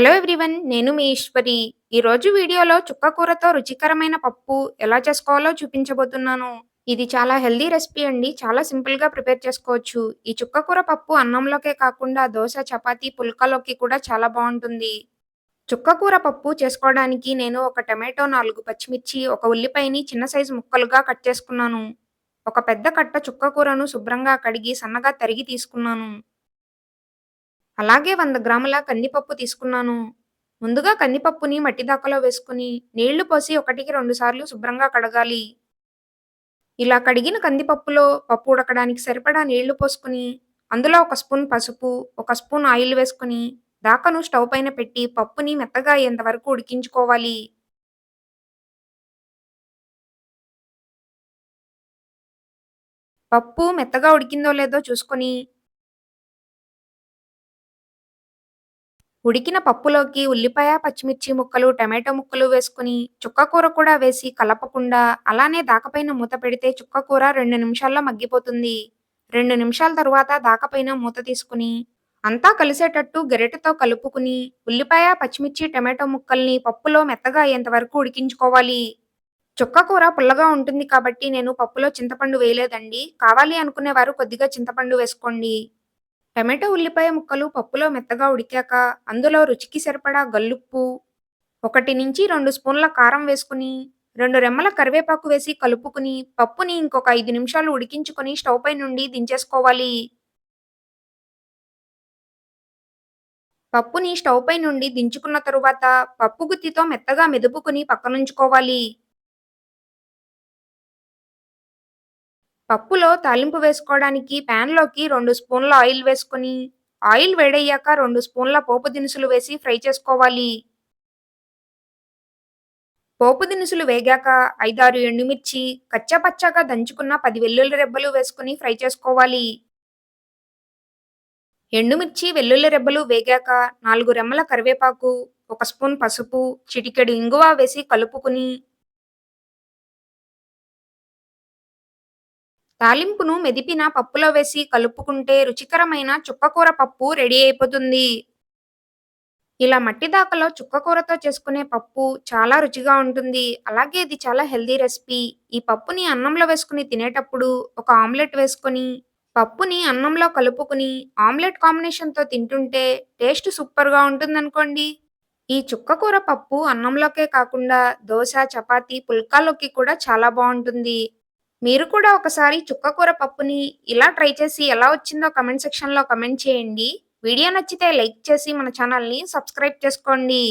Hello everyone నేను మీ ఈశ్వరి. ఈరోజు వీడియోలో చుక్క కూరతో రుచికరమైన పప్పు ఎలా చేసుకోవాలో చూపించబోతున్నాను. ఇది చాలా హెల్దీ రెసిపీ అండి. చాలా సింపుల్గా ప్రిపేర్ చేసుకోవచ్చు. ఈ చుక్క కూర పప్పు అన్నంలోకే కాకుండా దోశ చపాతి పుల్కలోకి కూడా చాలా బాగుంటుంది. చుక్క కూర పప్పు చేసుకోవడానికి నేను ఒక టమాటో నాలుగు పచ్చిమిర్చి ఒక ఉల్లిపాయని చిన్న సైజు ముక్కలుగా కట్ చేసుకున్నాను. ఒక పెద్ద కట్ట చుక్క కూరను శుభ్రంగా కడిగి సన్నగా తరిగి తీసుకున్నాను. అలాగే వంద గ్రాముల కందిపప్పు తీసుకున్నాను. ముందుగా కందిపప్పుని మట్టి దాకలో వేసుకుని నీళ్ళు పోసి ఒకటికి రెండు సార్లు శుభ్రంగా కడగాలి. ఇలా కడిగిన కందిపప్పులో పప్పు ఉడకడానికి సరిపడా నీళ్ళు పోసుకుని అందులో ఒక స్పూన్ పసుపు ఒక స్పూన్ ఆయిల్ వేసుకుని దాకను స్టవ్ పైన పెట్టి పప్పుని మెత్తగా అయ్యేంత వరకు ఉడికించుకోవాలి. పప్పు మెత్తగా ఉడికిందో లేదో చూసుకొని ఉడికిన పప్పులోకి ఉల్లిపాయ పచ్చిమిర్చి ముక్కలు టమాటో ముక్కలు వేసుకుని చుక్క కూర కూడా వేసి కలపకుండా అలానే దాకపైన మూత పెడితే చుక్క కూర రెండు నిమిషాల్లో మగ్గిపోతుంది. రెండు నిమిషాల తరువాత దాకపైన మూత తీసుకుని అంతా కలిసేటట్టు గరిటెతో కలుపుకుని ఉల్లిపాయ పచ్చిమిర్చి టమాటో ముక్కల్ని పప్పులో మెత్తగా అయ్యేంత వరకు ఉడికించుకోవాలి. చుక్క కూర పుల్లగా ఉంటుంది కాబట్టి నేను పప్పులో చింతపండు వేయలేదండి. కావాలి అనుకునేవారు కొద్దిగా చింతపండు వేసుకోండి. టమాటో ఉల్లిపాయ ముక్కలు పప్పులో మెత్తగా ఉడికాక అందులో రుచికి సరిపడా గల్లుప్పు ఒకటి నుంచి రెండు స్పూన్ల కారం వేసుకుని రెండు రెమ్మల కరివేపాకు వేసి కలుపుకుని పప్పుని ఇంకొక ఐదు నిమిషాలు ఉడికించుకొని స్టవ్ పై నుండి దించేసుకోవాలి. పప్పుని స్టవ్ పై నుండి దించుకున్న తరువాత పప్పు గుత్తితో మెత్తగా మెదుపుకుని పక్కనుంచుకోవాలి. పప్పులో తాలింపు వేసుకోవడానికి ప్యాన్లోకి రెండు స్పూన్ల ఆయిల్ వేసుకొని ఆయిల్ వేడయ్యాక రెండు స్పూన్ల పోపు దినుసులు వేసి ఫ్రై చేసుకోవాలి. పోపు దినుసులు వేగాక ఐదారు ఎండుమిర్చి కచ్చపచ్చగా దంచుకున్న పది వెల్లుల్లి రెబ్బలు వేసుకుని ఫ్రై చేసుకోవాలి. ఎండుమిర్చి వెల్లుల్లి రెబ్బలు వేగాక నాలుగు రెమ్మల కరివేపాకు ఒక స్పూన్ పసుపు చిటికెడు ఇంగువ వేసి కలుపుకుని తాలింపును మెదిపిన పప్పులో వేసి కలుపుకుంటే రుచికరమైన చుక్కకూర పప్పు రెడీ అయిపోతుంది. ఇలా మట్టి దాకలో చుక్కకూరతో చేసుకునే పప్పు చాలా రుచిగా ఉంటుంది. అలాగే ఇది చాలా హెల్దీ రెసిపీ. ఈ పప్పుని అన్నంలో వేసుకుని తినేటప్పుడు ఒక ఆమ్లెట్ వేసుకొని పప్పుని అన్నంలో కలుపుకుని ఆమ్లెట్ కాంబినేషన్తో తింటుంటే టేస్ట్ సూపర్గా ఉంటుందనుకోండి. ఈ చుక్కకూర పప్పు అన్నంలోకే కాకుండా దోశ చపాతీ పుల్కాలోకి కూడా చాలా బాగుంటుంది. మీరు కూడా ఒకసారి చుక్కకూర పప్పుని ఇలా ట్రై చేసి ఎలా వచ్చిందో కమెంట్ సెక్షన్లో కమెంట్ చేయండి. వీడియో నచ్చితే లైక్ చేసి మన ఛానల్ని సబ్స్క్రైబ్ చేసుకోండి.